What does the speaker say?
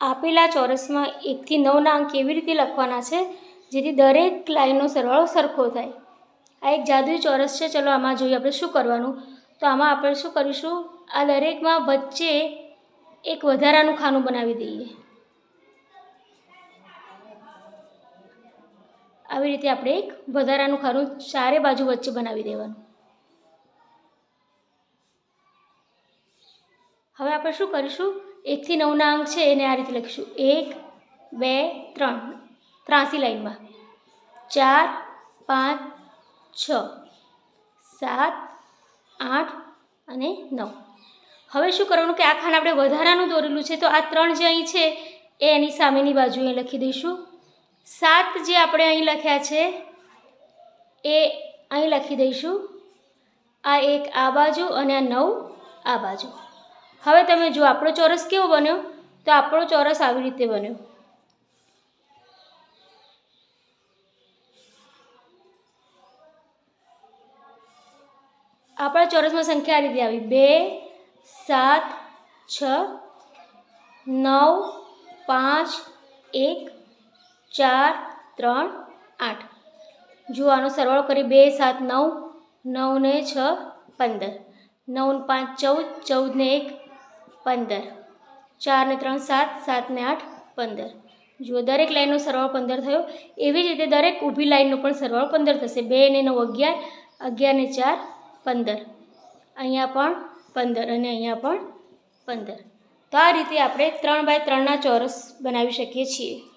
આપેલા ચોરસમાં એકથી નવના અંક કેવી રીતે લખવાના છે? જેથી દરેક લાઈનનો સરવાળો સરખો થાય. આ એક જાદુઈ ચોરસ છે. ચલો આમાં જોઈએ આપણે શું કરવાનું. તો આમાં આપણે શું કરીશું? આ દરેકમાં વચ્ચે એક વધારાનું ખાનું બનાવી દઈએ. આવી રીતે આપણે એક વધારાનું ખાનું ચારે બાજુ વચ્ચે બનાવી દેવાનું. હવે આપણે શું કરીશું? એકથી નવના અંક છે, એને આ રીતે લખીશું. એક, બે, ત્રણ. ત્રાસી લાઈનમાં ચાર, પાંચ, છ, સાત, આઠ અને નવ. હવે શું કરવાનું કે આ ખાન આપણે વધારાનું દોરેલું છે, તો આ ત્રણ જે અહીં છે, એ એની સામેની બાજુએ લખી દઈશું. સાત જે આપણે અહીં લખ્યા છે, એ અહીં લખી દઈશું. આ એક આ બાજુ અને આ નવ આ બાજુ. હવે તમે જો આપણો ચોરસ કેવો બન્યો? તો આપણો ચોરસ આવી રીતે બન્યો. આપણા ચોરસમાં સંખ્યા આ રીતે આવી. બે, સાત, છ, નવ, પાંચ, એક, ચાર, ત્રણ, આઠ. જો આનો સરવાળો કરી બે, સાત, નવ નવ ને છ, પંદર. નવ પાંચ, ચૌદ ચૌદ ને એક પંદર. ચારને ત્રણ, સાત સાતને આઠ, પંદર. જુઓ, દરેક લાઈનનો સરવાળો પંદર થયો. એવી જ રીતે દરેક ઊભી લાઈનનો પણ સરવાળો પંદર થશે. બે ને નવ અગિયાર અગિયારને ચાર, પંદર. અહીંયા પણ પંદર અને અહીંયા પણ પંદર. તો આ રીતે આપણે ત્રણ બાય ત્રણના ચોરસ બનાવી શકીએ છીએ.